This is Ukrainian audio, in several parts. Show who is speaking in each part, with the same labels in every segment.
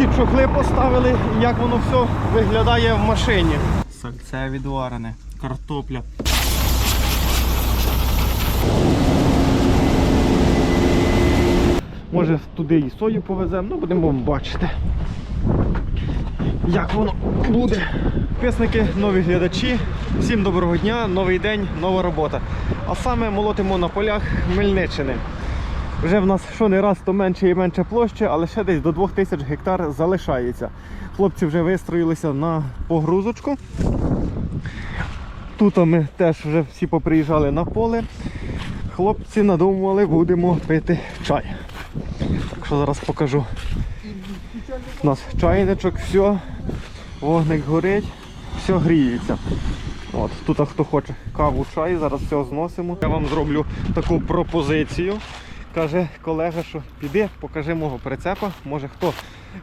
Speaker 1: які чохли поставили і як воно все виглядає в машині. Сальце відварене, картопля. Може туди і сою повеземо, ну будемо бачити. Як воно буде. Підписники, нові глядачі. Всім доброго дня, новий день, нова робота. А саме молотимо на полях Хмельниччини. Вже в нас що не раз, то менше і менше площі, але ще десь до 2000 гектар залишається. Хлопці вже вистроїлися на погрузочку. Тут ми теж вже всі поприїжджали на поле. Хлопці надумували, будемо пити чай. Так що зараз покажу. У нас чайничок, все, вогник горить, все гріється. От, тут хто хоче каву, чай, зараз все зносимо. Я вам зроблю таку пропозицію. Каже колега, що піди, покажи мого прицепа. Може хто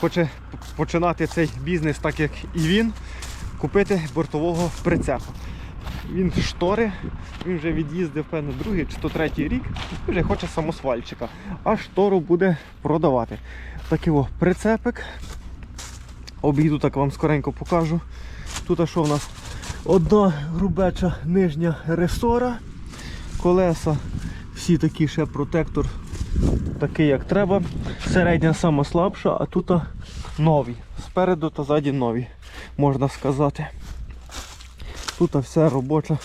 Speaker 1: хоче починати цей бізнес так як і він, купити бортового прицепа. Він штори, він вже від'їздив, певно, другий чи то третій рік, і вже хоче самосвальчика. А штору буде продавати. Такий о, прицепик. Обійду так вам скоренько покажу. Тут а що в нас? Одна грубеча нижня ресора. Колеса всі такі ще протектор такий як треба. Середня сама слабша, а тут нові. Спереду та ззаді нові, можна сказати. Тут все робоча,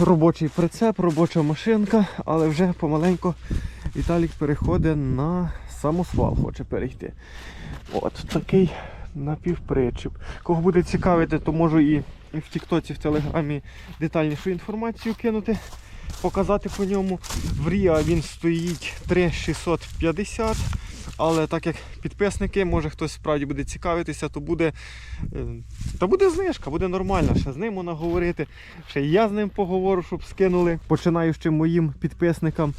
Speaker 1: робочий прицеп, робоча машинка, але вже помаленько Віталік переходить на самосвал, хоче перейти. От такий напівпричіп. Кого буде цікавити, то можу і в Тіктоці, в Телеграмі детальнішу інформацію кинути, показати по ньому. В Ріа він стоїть 3650. Але так як підписники, може хтось справді буде цікавитися, то буде, е, та буде знижка, буде нормально. Ще з ним можна говорити. Ще я з ним поговорю, щоб скинули починаючим моїм підписникам.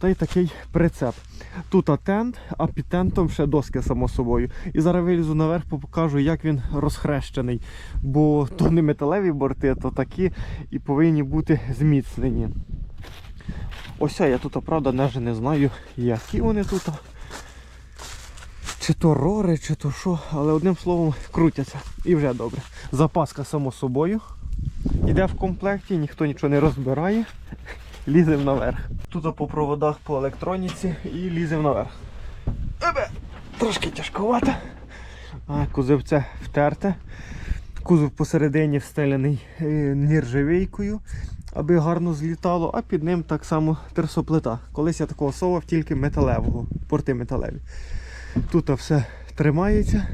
Speaker 1: Та й такий прицеп. Тут тент, а під тентом ще доски само собою. І зараз вилізу наверх, покажу, як він розхрещений. Бо то не металеві борти, то такі і повинні бути зміцнені. Ось я тут, правда, навіть не знаю, які вони тут. Чи то рори, чи то що, але одним словом крутяться. І вже добре. Запаска само собою. Йде в комплекті, ніхто нічого не розбирає. Ліземо наверх. Тут по проводах по електроніці і ліземо наверх. Ебе! Трошки тяжковато. А, кузовце втерте. Кузов посередині встеляний е, нержавійкою, аби гарно злітало, а під ним так само терсоплита. Колись я такого совав тільки металевого, порти металеві. Тут все тримається.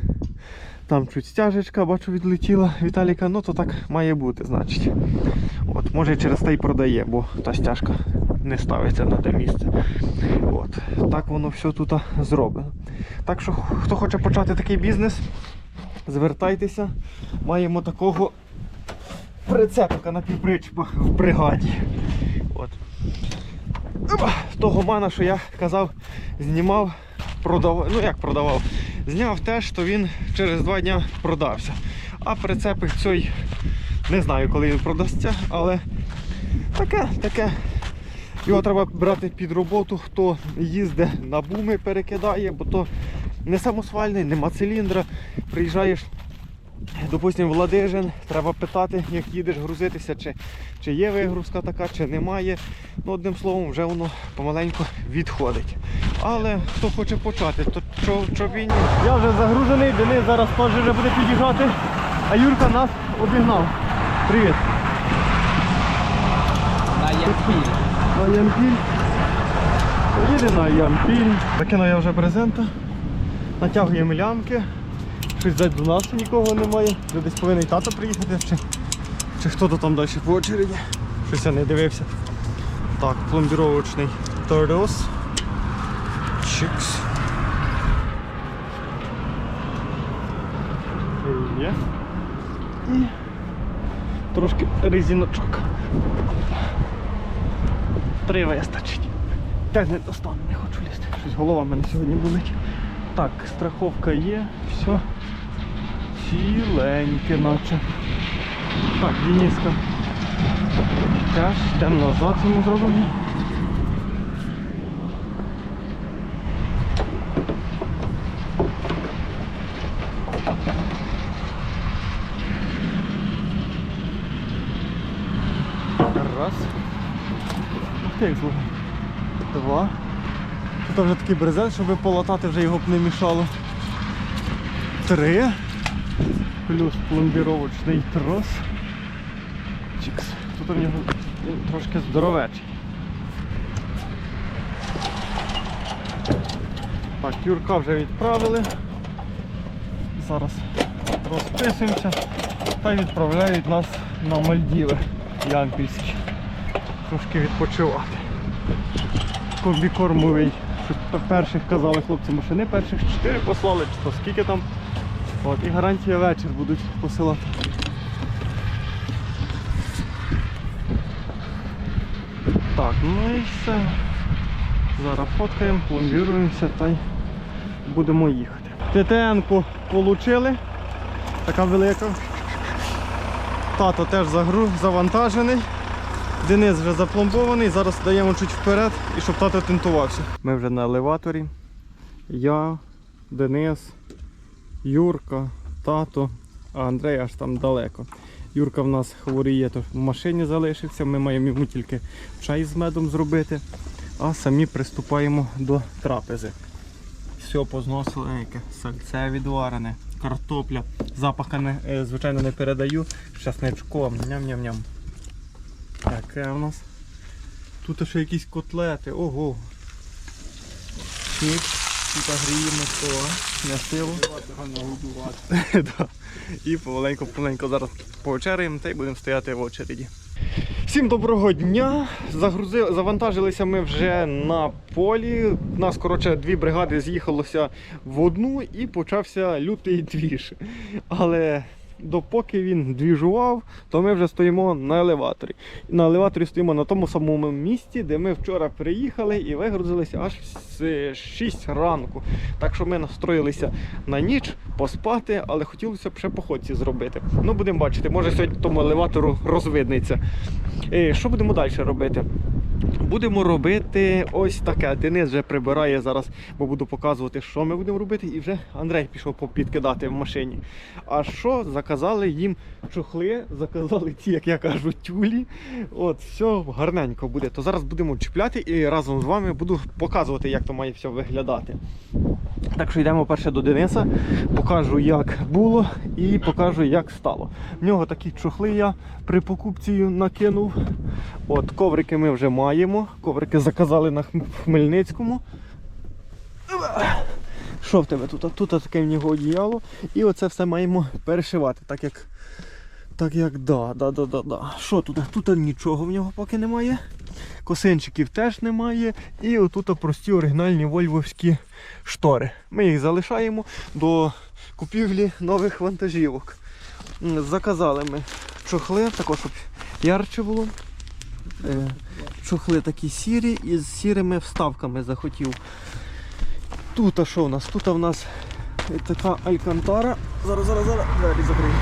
Speaker 1: Там чуть стяжечка, бачу, відлетіла Віталіка, ну то так має бути, значить. От, Може через те й продає, бо та стяжка не ставиться на те місце. От, Так воно все тут зроблено. Так що, хто хоче почати такий бізнес, звертайтеся. Маємо такого прицепика на півпричепах в бригаді. От. Того мана, що я казав, знімав, продавав, ну як продавав, зняв теж, то він через два дні продався. А прицепик цей, не знаю, коли він продасться, але таке, таке. Його треба брати під роботу, хто їздить на буми, перекидає, бо то не самосвальний, нема циліндра. Приїжджаєш, допустимо, в Ладижин, треба питати, як їдеш грузитися, чи, чи є вигрузка така, чи немає. Ну, одним словом, вже воно помаленьку відходить. Але хто хоче почати, то що він. Я вже загружений, Денис зараз теж вже буде під'їжджати, а Юрка нас обігнав. Привіт.
Speaker 2: На Ямпіль.
Speaker 1: На ямпіль. Їде на ямпіль. Закинув я вже брезента. Натягуємо лямки. Щось до нас нікого немає. Вже десь повинен тато приїхати чи, чи хто то там далі по очереді. Щось я не дивився. Так, пломбіровочний торос. Чикс. Є. І трошки резиночок. Три вистачить. Теж не достану, не хочу лізти. Щось голова в мене сьогодні болить. Так, страховка є, все. Ціленьке наче. Так, Дініска. Теж йдемо назад йому зробимо. Раз. як злого. Два. Тут вже такий брезент, щоб полатати, вже його б не мішало. Три. Плюс пломбіровочний трос. Чікс. Тут у нього трошки здоровечий. Так, Юрка вже відправили. Зараз розписуємося та відправляють нас на Мальдіви Ямпільські. Трошки відпочивати. Комбікормовий. Перших казали хлопці машини, перших чотири послали, чи то скільки там. От, і гарантія вечір будуть посилати. Так, ну і все. Зараз фоткаємо, пломбіруємося та й будемо їхати. ТТН-ку отримали. Така велика. Тато теж загру... завантажений. Денис вже запломбований, зараз даємо чуть вперед і щоб тато тентувався. Ми вже на елеваторі. Я, Денис, Юрка, тато, а Андрей аж там далеко. Юрка в нас хворіє, то в машині залишився. Ми маємо йому тільки чай з медом зробити, а самі приступаємо до трапези. Все позносили, сальце відварене, картопля. Запаха не, е, звичайно не передаю. Часничком. Ням-ням-ням. Таке у нас. Тут ще якісь котлети. Ого. Чик. Тут гріємо то на силу. І помаленько-помаленько зараз повечеряємо та й будемо стояти в очереді. Всім доброго дня! Завантажилися ми вже на полі. У нас, коротше, дві бригади з'їхалося в одну і почався лютий двіж. Але допоки він двіжував, то ми вже стоїмо на елеваторі. На елеваторі стоїмо на тому самому місці, де ми вчора приїхали і вигрузилися аж з 6 ранку. Так що ми настроїлися на ніч поспати, але хотілося б ще походці зробити. Ну, будемо бачити, може сьогодні тому елеватору розвиднеться. Е, Що будемо далі робити? Будемо робити ось таке. Денис вже прибирає зараз, бо буду показувати, що ми будемо робити. І вже Андрей пішов попідкидати в машині. А що? Заказали їм чохли, заказали ті, як я кажу, тюлі. От, все гарненько буде. То зараз будемо чіпляти і разом з вами буду показувати, як то має все виглядати. Так що йдемо перше до Дениса, покажу, як було, і покажу, як стало. В нього такі чохли я при покупці накинув. От, коврики ми вже маємо. Коврики заказали на Хмельницькому. Що в тебе тут? Тут таке в нього одіяло. І оце все маємо перешивати, так як. Так як да, да, да, да, да. Що тут? Тут нічого в нього поки немає. Косинчиків теж немає. І отут прості оригінальні вольвовські штори. Ми їх залишаємо до купівлі нових вантажівок. Заказали ми чохли, також щоб ярче було. Е, Чохли такі сірі із сірими вставками захотів. Тут а що у нас? Тут у нас така алькантара. Зараз, зараз, зараз, двері закрию.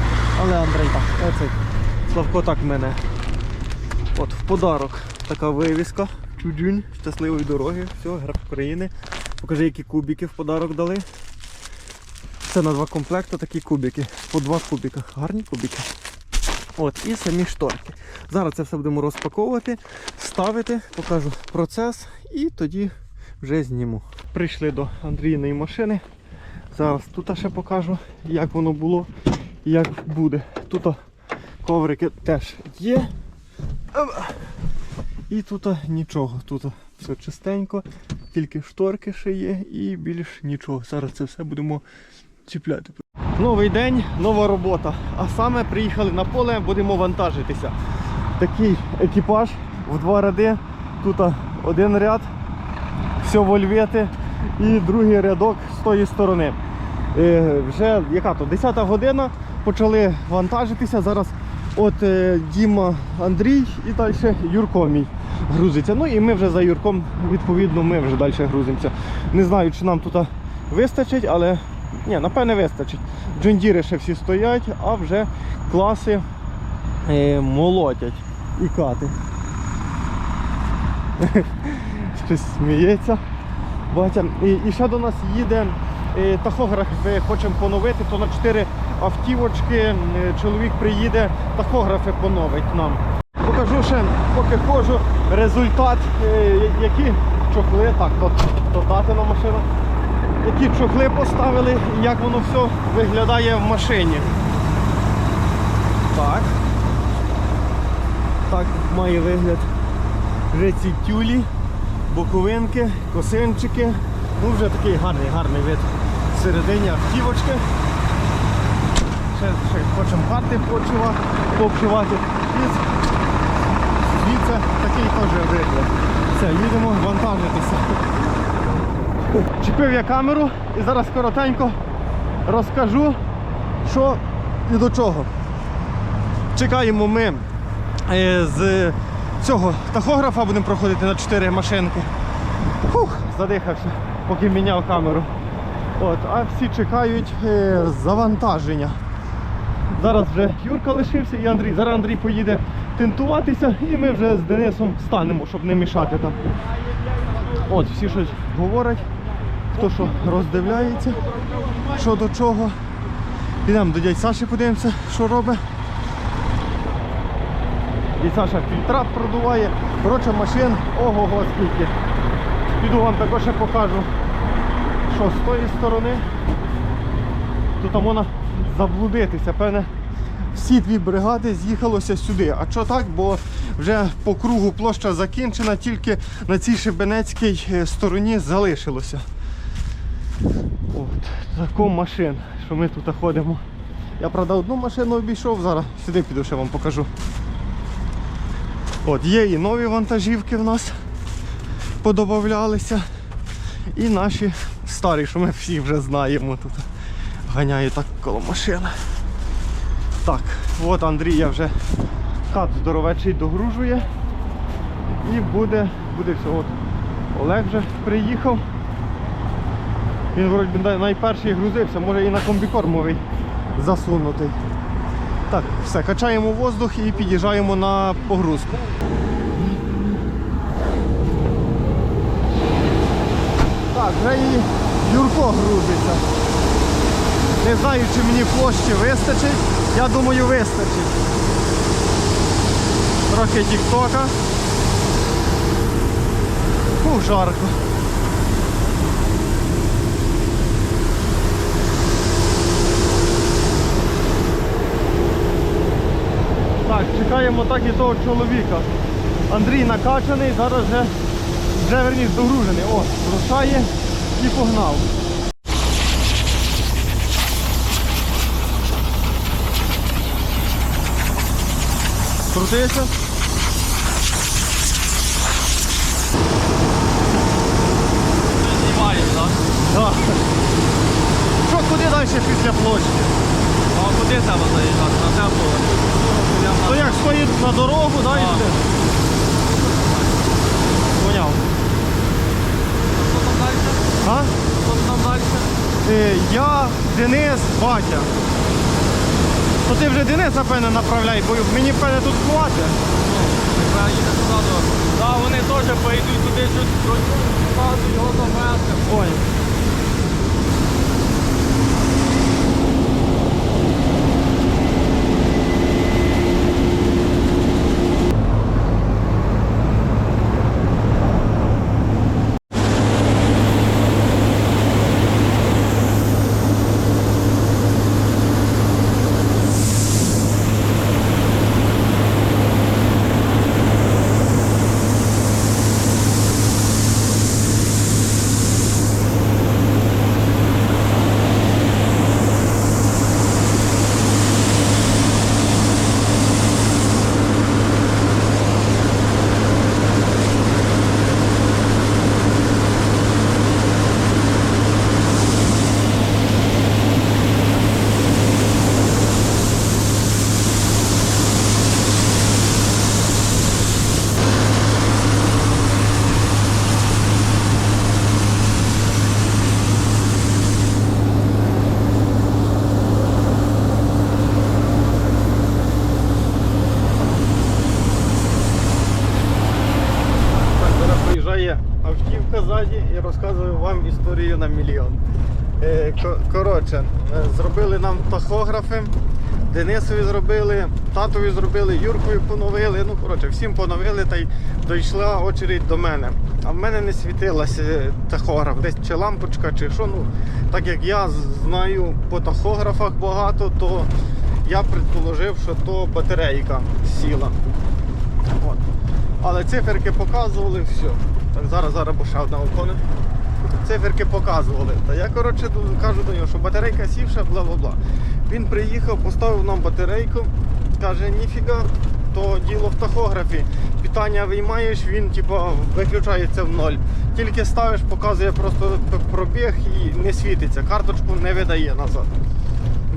Speaker 1: Але Андрей так, оцей. Славко так мене. От в подарок така вивіска. Чуджунь, щасливої дороги. Все, герб України. Покажи, які кубики в подарок дали. Це на два комплекти такі кубики. По два кубика. Гарні кубики. От, і самі шторки. Зараз це все будемо розпаковувати, ставити, покажу процес і тоді вже зніму. Прийшли до Андрійної машини. Зараз тут ще покажу, як воно було і як буде. Тут коврики теж є. І тут нічого. Тут все чистенько, тільки шторки ще є і більш нічого. Зараз це все будемо чіпляти. Новий день, нова робота. А саме приїхали на поле, будемо вантажитися. Такий екіпаж в два ряди. Тут один ряд, все вольвети і другий рядок з тої сторони. Е, вже яка то 10 година почали вантажитися. Зараз от е, Діма Андрій і далі Юрко мій грузиться. Ну і ми вже за Юрком, відповідно, ми вже далі грузимося. Не знаю, чи нам тут вистачить, але ні, напевне вистачить. Джондіри ще всі стоять, а вже класи е, молотять і кати. Щось сміється. Батя. І, і ще до нас їде е, тахограф, ми хочемо поновити, то на 4 автівочки е, чоловік приїде, тахографи поновить нам. Покажу ще, поки ходжу, результат, е, які чохли, так, то, то татина машина, які чохли поставили і як воно все виглядає в машині. Так. Так має вигляд вже боковинки, косинчики. Ну вже такий гарний, гарний вид всередині автівочки. Ще, ще хочемо карти почувати, пообчувати. І звідси такий теж вигляд. Все, їдемо вантажитися. Чіпив я камеру і зараз коротенько розкажу, що і до чого. Чекаємо ми е, з цього тахографа, будемо проходити на 4 машинки. Фух, задихався, поки міняв камеру. От, а всі чекають е, завантаження. Зараз вже Юрка лишився і Андрій. Зараз Андрій поїде тентуватися і ми вже з Денисом станемо, щоб не мішати там. От, всі щось говорять, хто що роздивляється, що до чого. Підемо до дядь Саші, подивимося, що робить. Дядь Саша фільтра продуває. Коротше, машин ого-го скільки. Піду вам також ще покажу, що з тої сторони. Тут там можна заблудитися, певне. Всі дві бригади з'їхалося сюди. А що так? Бо вже по кругу площа закінчена, тільки на цій Шибенецькій е, стороні залишилося. От, тако машин, що ми тут ходимо. Я, правда, одну машину обійшов, зараз сюди піду, ще вам покажу. От, є і нові вантажівки в нас подобавлялися. І наші старі, що ми всі вже знаємо тут. Ганяє так коло машини. Так, от Андрія вже кат здоровечий догружує. І буде, буде все. От Олег вже приїхав. Він вроді найперший грузився, може і на комбікормовий засунутий. Так, все, качаємо воздух і під'їжджаємо на погрузку. Так, вже і Юрко грузиться. Не знаю, чи мені площі вистачить. Я думаю, вистачить. Трохи тіктока. Фух, жарко. Так, чекаємо так і того чоловіка. Андрій накачаний, зараз вже, вже верніше догружений. О, рушає і погнав. Крутися.
Speaker 2: Знімаєш, так?
Speaker 1: Так. Що, куди далі після площі?
Speaker 2: А куди треба заїжджати? На темпу?
Speaker 1: То як стоїть на дорогу, да, і йде? Поняв.
Speaker 2: Що там далі?
Speaker 1: А?
Speaker 2: Що там далі?
Speaker 1: Е, я, Денис, Батя. То ти вже Денис, напевно, направляй, бо мені певне тут хватить.
Speaker 2: Треба їхати туди. Так, вони теж поїдуть туди, щось його завести.
Speaker 1: Поняв. Так, зараз приїжджає автівка ззаді і розказую історію на мільйон. Е, Коротше, е, зробили нам тахографи, Денисові зробили, татові зробили, Юркові поновили. Ну, коротше, всім поновили та й дійшла очередь до мене. А в мене не світилася тахограф, десь чи лампочка, чи що. Ну, так як я знаю по тахографах багато, то я предположив, що то батарейка сіла. От. Але циферки показували все. Так, зараз, зараз, ще одна оконе. Циферки показували. Та я коротше кажу до нього, що батарейка сівша, бла бла бла. Він приїхав, поставив нам батарейку, каже, ніфіга, то діло в тахографі. Питання виймаєш, він типа виключається в ноль. Тільки ставиш, показує просто пробіг і не світиться. Карточку не видає назад.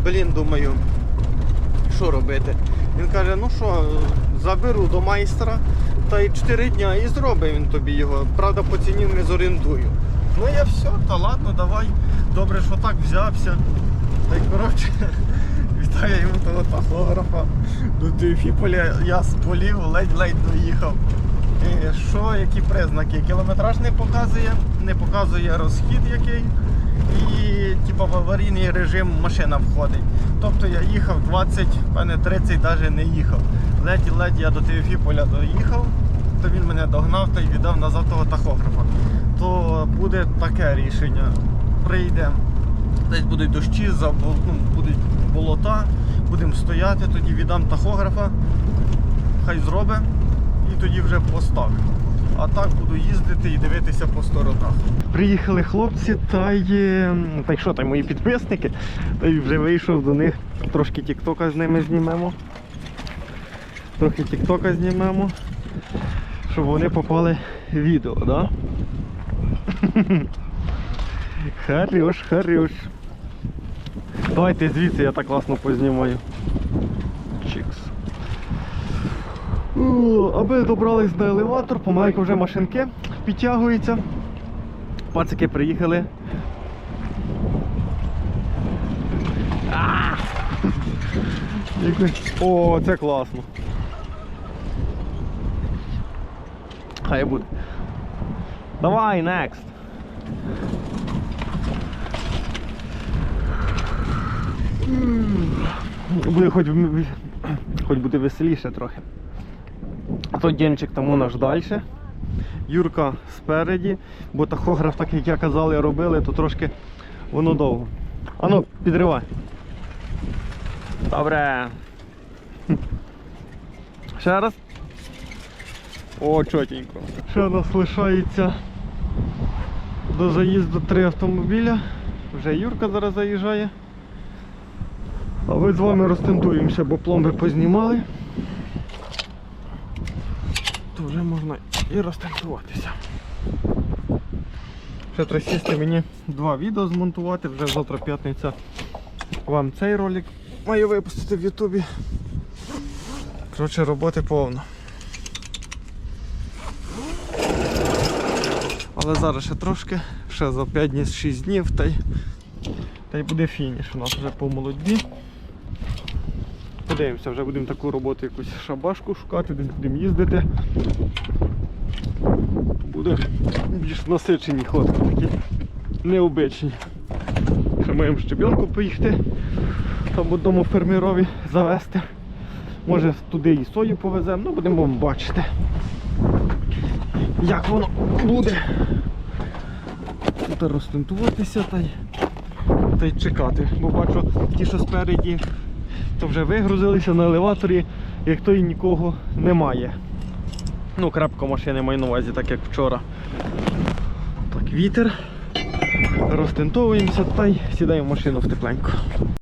Speaker 1: Блін, думаю, що робити? Він каже, ну що, заберу до майстра, та й 4 дня і зробить він тобі його. Правда, по ціні не зорієнтую. Ну я все, та ладно, давай. Добре, що так взявся. Та й коротше, вітаю йому того тахографа. До Тюфіполя я з полів ледь-ледь доїхав. І що, які признаки? Кілометраж не показує, не показує розхід який. І типу, в аварійний режим машина входить. Тобто я їхав 20, певне 30 навіть не їхав. Ледь-ледь я до Теофіполя доїхав, то він мене догнав та й віддав назад того тахографа. То буде таке рішення. Прийде, десь будуть дощі, ну, будуть болота, будемо стояти, тоді віддам тахографа, хай зробить і тоді вже поставлю. А так буду їздити і дивитися по сторонах. Приїхали хлопці, та й та й що там, мої підписники. Та й вже вийшов до них. Трошки тіктока з ними знімемо. Трохи тіктока знімемо. Щоб вони попали в відео, да? Хорош, хорош. Давайте звідси я так класно познімаю. Чікс. О, Аби добрались на елеватор, помаленьку вже машинки підтягуються. Пацики приїхали. О, це класно. Хай буде. Давай, next. Буде хоч, хоч буде веселіше трохи. А то Денчик тому наш далі. Юрка спереді, бо тахограф, так як я казали, робили, то трошки воно довго. Ану, підривай. Добре. Ще раз. О, чотенько. Ще нас лишається до заїзду три автомобіля. Вже Юрка зараз заїжджає. А ми з вами розтентуємося, бо пломби познімали. То вже можна і розтентуватися. Ще треба сісти мені два відео змонтувати, вже завтра п'ятниця вам цей ролик маю випустити в Ютубі. Коротше, роботи повно. Але зараз ще трошки, ще за 5 днів 6 днів та й, та й буде фініш. У нас вже по молоді. Подивимося, вже будемо таку роботу якусь шабашку шукати, десь будемо їздити. Буде більш насичені ходки, такі необичні. Ще маємо щебінку поїхати, там одному фермерові завести. Може туди і сою повеземо, ну будемо бачити, як воно буде. Тут розтентуватися та й, та й чекати. Бо бачу, ті, що спереді, то вже вигрузилися на елеваторі, як то і нікого немає. Ну, крапка машини маю на увазі, так як вчора. Так, вітер. Розтентовуємося та й сідаємо в машину в тепленько.